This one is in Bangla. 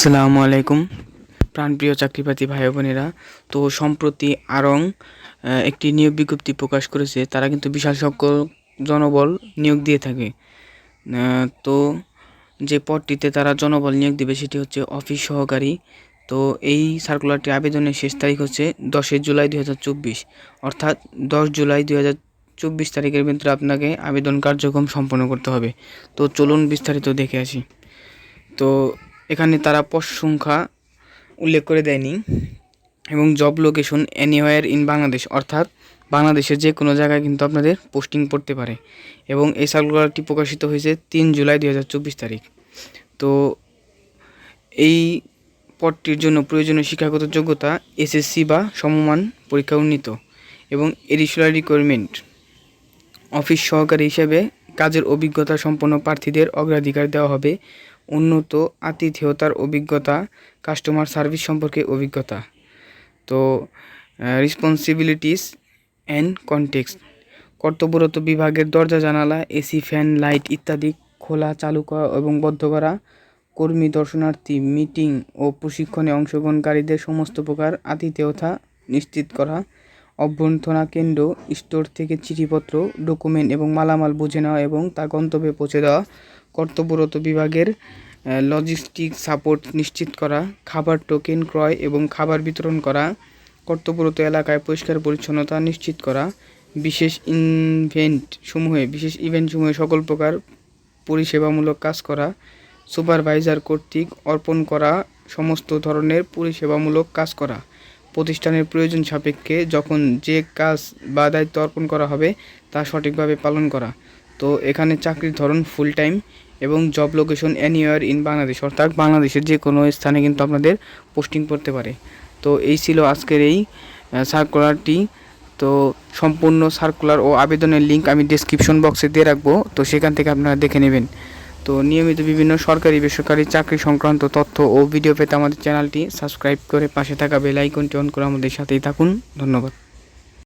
আসসালামু আলাইকুম, প্রাণপ্রিয় চাকরিপ্রার্থী ভাই বোনেরা তো সম্প্রতি আরং একটি নিয়োগ বিজ্ঞপ্তি প্রকাশ করেছে। তারা কিন্তু বিশাল সকল জনবল নিয়োগ দিয়ে থাকে। তো যে পদটিতে তারা জনবল নিয়োগ দিবে সেটি হচ্ছে অফিস সহকারী। তো এই সার্কুলারটি আবেদনের শেষ তারিখ হচ্ছে দশই জুলাই দু হাজার চব্বিশ। অর্থাৎ দশ জুলাই দু চব্বিশ তারিখের ভিতরে আপনাকে আবেদন কার্যক্রম সম্পন্ন করতে হবে। তো চলুন বিস্তারিত দেখে আসি। তো এখানে তারা পদ সংখ্যা উল্লেখ করে দেয়নি এবং job location anywhere in Bangladesh অর্থাৎ বাংলাদেশের যে কোনো জায়গায় কিন্তু আপনাদের পোস্টিং পড়তে পারে। এবং এই সার্কুলারটি প্রকাশিত হয়েছে তিন জুলাই দুই হাজার চব্বিশ তারিখ। তো এই পদটির জন্য প্রয়োজনীয় শিক্ষাগত যোগ্যতা এসএসসি বা সমমান পরীক্ষা উন্নীত এবং এডিশনাল রিকোয়ারমেন্ট অফিস সহকারী হিসেবে কাজের অভিজ্ঞতা সম্পন্ন প্রার্থীদের অগ্রাধিকার দেওয়া হবে উন্নত আতিথেয়তার অভিজ্ঞতা কাস্টমার সার্ভিস সম্পর্কে অভিজ্ঞতা। তো রেসপন্সিবিলিটিস অ্যান্ড কনটেক্সট কর্তব্যরত বিভাগের দরজা, জানালা, এসি, ফ্যান, লাইট ইত্যাদি খোলা, চালু করা এবং বদ্ধ করা। কর্মী, দর্শনার্থী মিটিং ও প্রশিক্ষণে অংশগ্রহণকারীদের সমস্ত প্রকার আতিথেয়তা নিশ্চিত করা। অভ্যর্থনা কেন্দ্র স্টোর থেকে চিঠিপত্র ডকুমেন্ট এবং মালামাল বুঝে নেওয়া এবং তা গন্তব্যে পৌঁছে দেওয়া। কর্তব্যরত বিভাগের লজিস্টিক সাপোর্ট নিশ্চিত করা, খাবার টোকেন ক্রয় এবং খাবার বিতরণ করা, কর্তব্যরত এলাকায় পরিষ্কার পরিচ্ছন্নতা নিশ্চিত করা, বিশেষ ইভেন্ট সমূহে, বিশেষ ইভেন্ট সমূহে সকল প্রকার পরিষেবামূলক কাজ করা সুপারভাইজার কর্তৃক অর্পণ করা, সমস্ত ধরনের পরিষেবামূলক কাজ করা। প্রতিষ্ঠানের প্রয়োজন সাপেক্ষে যখন যে কাজ বা দায়িত্ব অর্পণ করা হবে, তা সঠিকভাবে পালন করা। তো এখানে চাকরির ধরন ফুল টাইম এবং job location anywhere in Bangladesh, অর্থাৎ বাংলাদেশের যে কোনো স্থানে কিন্তু আপনাদের পোস্টিং পড়তে পারে। তো এই ছিল আজকের এই সার্কুলারটি তো সম্পূর্ণ সার্কুলার ও আবেদনের লিঙ্ক আমি ডেসক্রিপশন বক্সে দিয়ে রাখব। তো সেখান থেকে আপনারা দেখে নেবেন। তো নিয়মিত বিভিন্ন সরকারি বেসরকারি চাকরি সংক্রান্ত তথ্য ও ভিডিও পেতে আমাদের চ্যানেলটি সাবস্ক্রাইব করে পাশে থাকা বেল আইকনটি অন করে আমাদের সাথেই থাকুন। ধন্যবাদ।